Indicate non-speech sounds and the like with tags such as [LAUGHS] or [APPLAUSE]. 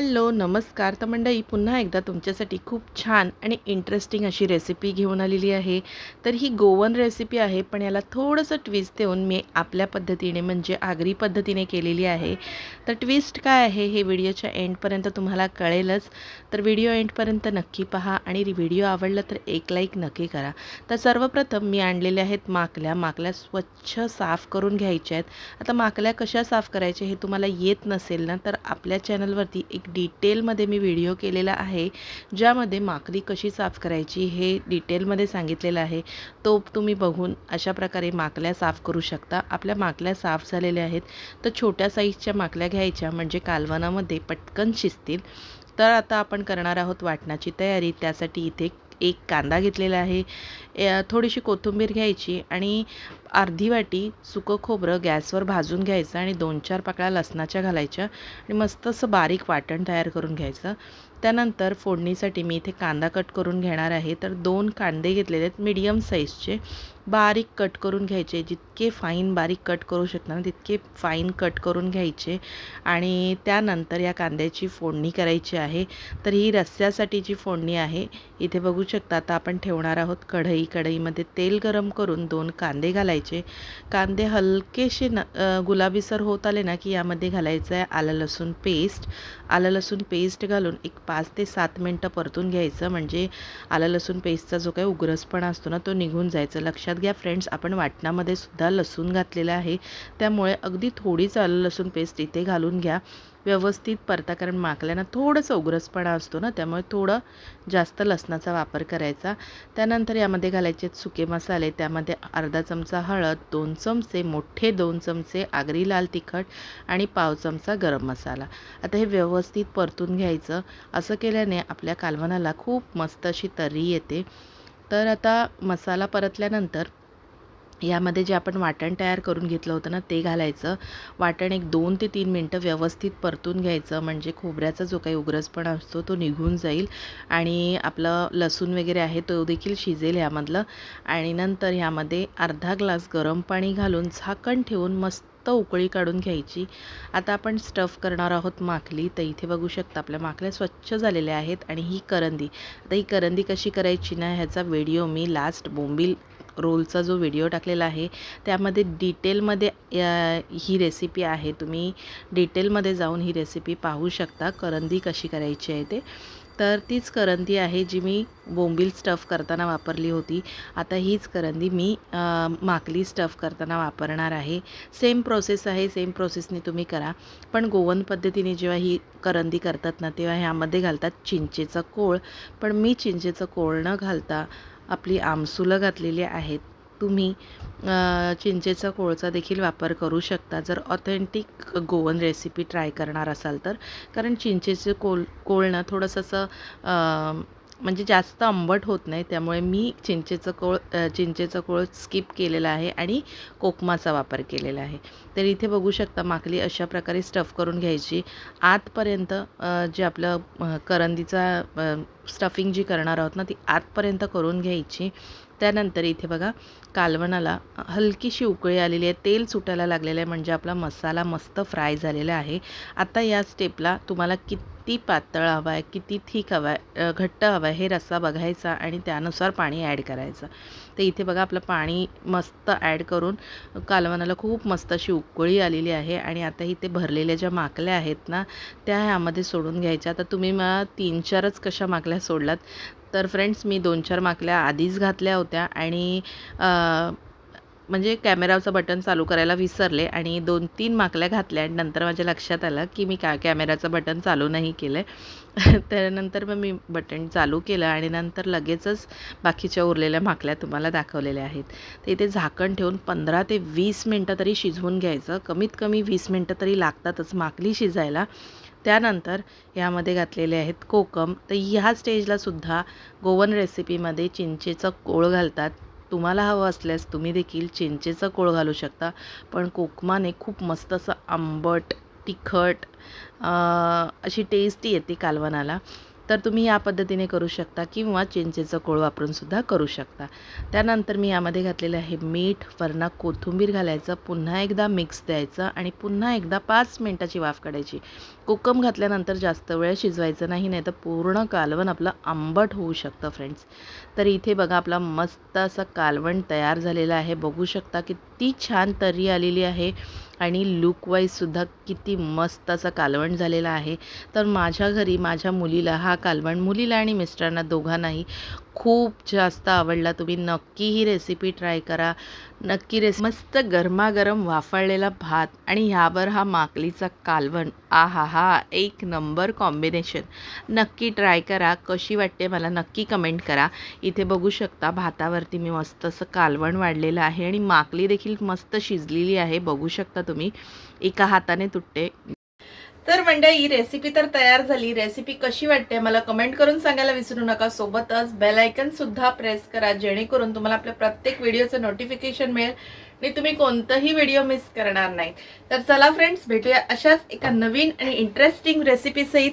Hello नमस्कार. तर मंडळी पुन्हा एकदा तुमच्यासाठी खूप छान आणि इंटरेस्टिंग अशी रेसिपी घेऊन आलेली आहे. तर ही गोवन रेसिपी आहे पण याला थोडंसं ट्विस्ट देऊन मी आपल्या पद्धतीने म्हणजे आगरी पद्धतीने केलेली आहे. तर ट्विस्ट काय आहे हे व्हिडिओच्या एंडपर्यंत तुम्हाला कळेलच. तर व्हिडिओ एंडपर्यंत नक्की पहा आणि व्हिडिओ आवडला तर एक लाईक नक्की करा. तर सर्वप्रथम मी आणलेल्या आहेत माकल्या. माकल्या स्वच्छ साफ करून घ्यायच्या आहेत. आता माकल्या कशा साफ करायच्या हे तुम्हाला येत नसेल ना तर आपल्या चॅनलवरती एक डिटेलमध्ये मी व्हिडिओ केलेला आहे ज्यामध्ये माकली कशी साफ करायची हे डिटेलमध्ये सांगितलेलं आहे. तो तुम्ही बघून अशा प्रकारे माकल्या साफ करू शकता. आपल्या माकल्या साफ झालेल्या आहेत. तर छोट्या साईजच्या माकल्या घ्यायच्या म्हणजे कालवनामध्ये पटकन शिजतील. तर आता आपण करणार आहोत वाटणाची तयारी. त्यासाठी इथे एक कांदा घेतलेला आहे. थोडीशी कोथिंबीर घ्यायची आणि अर्धी वाटी सुकं खोबरं गॅसवर भाजून घ्यायचं आणि दोन चार पाकळ्या लसणाच्या घालायच्या आणि मस्त असं बारीक वाटण तयार करून घ्यायचं. त्यानंतर फोडणीसाठी मी इथे कांदा कट करून घेणार आहे. तर दोन कांदे घेतलेले आहेत मीडियम साईजचे बारीक कट करून घ्यायचे. जितके फाईन बारीक कट करू शकता ना तितके फाईन कट करून घ्यायचे. आणि त्यानंतर या कांद्याची फोडणी करायची आहे. तर ही रस्स्यासाठी जी फोडणी आहे इथे बघू शकता आता आपण ठेवणार आहोत. कढई कढईमध्ये तेल गरम करून दोन कांदे घालायचे. कांदे हलकेसे न गुलाबीसर होत आले ना की यामध्ये घालायचं आहे आलं लसूण पेस्ट आलं लसूण पेस्ट घालून एक पाच ते सात मिनटं परतून घ्यायचं. म्हणजे आलं लसूण पेस्टचा जो काही उग्रसपणा असतो ना तो निघून जायचं. लक्षात घ्या फ्रेंड्स आपण वाटणामध्ये सुद्धा लसूण घातलेलं आहे. त्यामुळे अगदी थोडीच आलं लसूण पेस्ट इथे घालून घ्या. व्यवस्थित परता कारण माकल्यानं थोडंसं उग्रसपणा असतो ना त्यामुळे थोडं जास्त लसणाचा वापर करायचा. त्यानंतर यामध्ये घालायचे सुके मसाले त्यामध्ये अर्धा चमचा हळद दोन चमचे मोठे दोन चमचे आगरी लाल तिखट आणि पाव चमचा गरम मसाला. आता हे व्यवस्थित परतून घ्यायचं. असं केल्याने आपल्या कालवनाला खूप मस्त अशी तर्री येते. तर आता मसाला परतल्यानंतर यामध्ये जे आपण वाटण तयार करून घेतलं होतं ना ते घालायचं. वाटण एक दोन ते तीन मिनटं व्यवस्थित परतून घ्यायचं. म्हणजे खोबऱ्याचा जो काही उग्रसपणा असतो तो निघून जाईल. आणि आपलं लसूण वगैरे आहे तो देखील शिजेल ह्यामधलं. आणि नंतर ह्यामध्ये अर्धा ग्लास गरम पाणी घालून झाकण ठेवून मस्त उकळी काढून घ्यायची. आता आपण स्टफ करणार आहोत माकली तर इथे बघू शकता आपल्या माखल्या स्वच्छ झालेल्या आहेत. आणि ही करंदी. आता ही करंदी कशी करायची ना ह्याचा व्हिडिओ मी लास्ट बोंबील रोलचा जो व्हिडिओ टाकलेला आहे त्यामध्ये डिटेलमध्ये ही रेसिपी आहे. तुम्ही डिटेलमध्ये जाऊन ही रेसिपी पाहू शकता करंदी कशी करायची आहे ते. तर तीच करंदी आहे जी मी बोंबील स्टफ करताना वापरली होती. आता हीच करंदी मी माकली स्टफ करताना वापरणार आहे. सेम प्रोसेस आहे सेम प्रोसेसने तुम्ही करा. पण गोवन पद्धतीने जेव्हा ही करंदी करतात ना तेव्हा ह्यामध्ये घालतात चिंचेचा कोळ. पण मी चिंचेचं कोळ न घालता आपली आमसुलं घातलेली आहेत तुम्ही चिंचेचा कोळचा देखील वापर करू शकता. जर ऑथेंटिक गोवन रेसिपी ट्राय करणार असाल तर कारण चिंचेचे कोल कोळणं थोडंसं असं म्हणजे जास्त आंबट होत नाही त्यामुळे मी चिंचेचं कोळ चिंचेचं कोळ स्किप केलेलं आहे आणि कोकमाचा वापर केलेला आहे. तर इथे बघू शकता माकली अशा प्रकारे स्टफ करून घ्यायची. आतपर्यंत जे आपलं करंदीचा स्टफिंग जी करणार आहोत ना ती आतपर्यंत करून घ्यायची. त्यानंतर इथे बघा कालवणाला हलकीशी उकळी आलेली आहे. तेल सुटायला लागलेलं आहे म्हणजे आपला मसाला मस्त फ्राय झालेला आहे. आता या स्टेपला तुम्हाला किती किती पातळ हवा आहे किती थिक हवा आहे घट्ट हवा आहे हे रस्सा बघायचा आणि त्यानुसार पाणी ॲड करायचं. तर इथे बघा आपलं पाणी मस्त ॲड करून कालवणाला खूप मस्त अशी उकळी आलेली आहे आणि आता इथे भरलेल्या ज्या माकल्या आहेत ना त्या ह्यामध्ये सोडून घ्यायच्या. आता तुम्ही मला तीन चारच कशा माकल्या सोडलात? तर फ्रेंड्स मी दोन चार माकल्या आधीच घातल्या होत्या आणि म्हणजे कॅमेराचं बटन चालू करायला विसरले आणि दोन तीन माकल्या घातल्या आणि नंतर माझ्या लक्षात आलं की मी का कॅमेराचं बटन चालू नाही केलं आहे [LAUGHS] त्यानंतर मग मी बटन चालू केलं आणि नंतर लगेचच बाकीच्या उरलेल्या माकल्या तुम्हाला दाखवलेल्या आहेत. तर इथे झाकण ठेवून पंधरा ते वीस मिनटं तरी शिजवून घ्यायचं. कमीत कमी वीस मिनटं तरी लागतातच माकली शिजायला. त्यानंतर यामध्ये घातलेले आहेत कोकम. तर ह्या स्टेजला सुद्धा गोवन रेसिपीमध्ये चिंचेचं कोळ घालतात. तुम्हाला हवं असल्यास तुम्ही देखील चिंचेचं कोळ घालू शकता. पण कोकमाने खूप मस्त असं आंबट तिखट अशी टेस्टी येते कालवनाला तर तुम्ही या पद्धतीने करू शकता किंवा चिंचेचं कोळ वापरून सुद्धा करू शकता. त्यानंतर मी यामध्ये घातलेलं आहे मीठ वरणा कोथिंबीर घालायचं पुन्हा एकदा मिक्स द्यायचं आणि पुन्हा एकदा पाच मिनटाची वाफ काढायची. कोकम घातल्यानंतर जास्त वेळ शिजवायचं नाही नाही तर पूर्ण कालवण आपलं आंबट होऊ शकतं फ्रेंड्स तर इथे बघा आपला मस्त असं कालवण तयार झालेलं आहे. बघू शकता की किती छान तर्री आलेली आहे. आणि लुकवाईजसुद्धा किती मस्त असं कालवण झालेला आहे. तर माझ्या घरी माझ्या मुलीला हा कालवण मुलीला आणि मिस्टरांना दोघांनाही खूप जास्त आवडला. तुम्ही नक्की ही रेसिपी ट्राय करा. नक्की रेसि मस्त गरमागरम वाफळलेला भात आणि ह्यावर हा माकलीचा कालवण. आ हा हा एक नंबर कॉम्बिनेशन नक्की ट्राय करा. कशी वाटते मला नक्की कमेंट करा. इथे बघू शकता भातावरती मी मस्त असं कालवण वाढलेलं आहे आणि माकली देखील मस्त शिजलेली आहे. बघू शकता तुम्ही. एका हाताने तुटते. तर मंडळी ही रेसिपी तर तयार झाली. रेसिपी कशी वाटते मला कमेंट करून सांगायला विसरू नका. सोबतच बेल आयकन सुद्धा प्रेस करा जेणेकरून तुम्हाला आपल्या प्रत्येक व्हिडिओचं नोटिफिकेशन मिळेल आणि तुम्ही कोणतंही व्हिडिओ मिस करणार नाही तर चला फ्रेंड्स भेटूया अशाच एका नवीन आणि इंटरेस्टिंग रेसिपी सहित.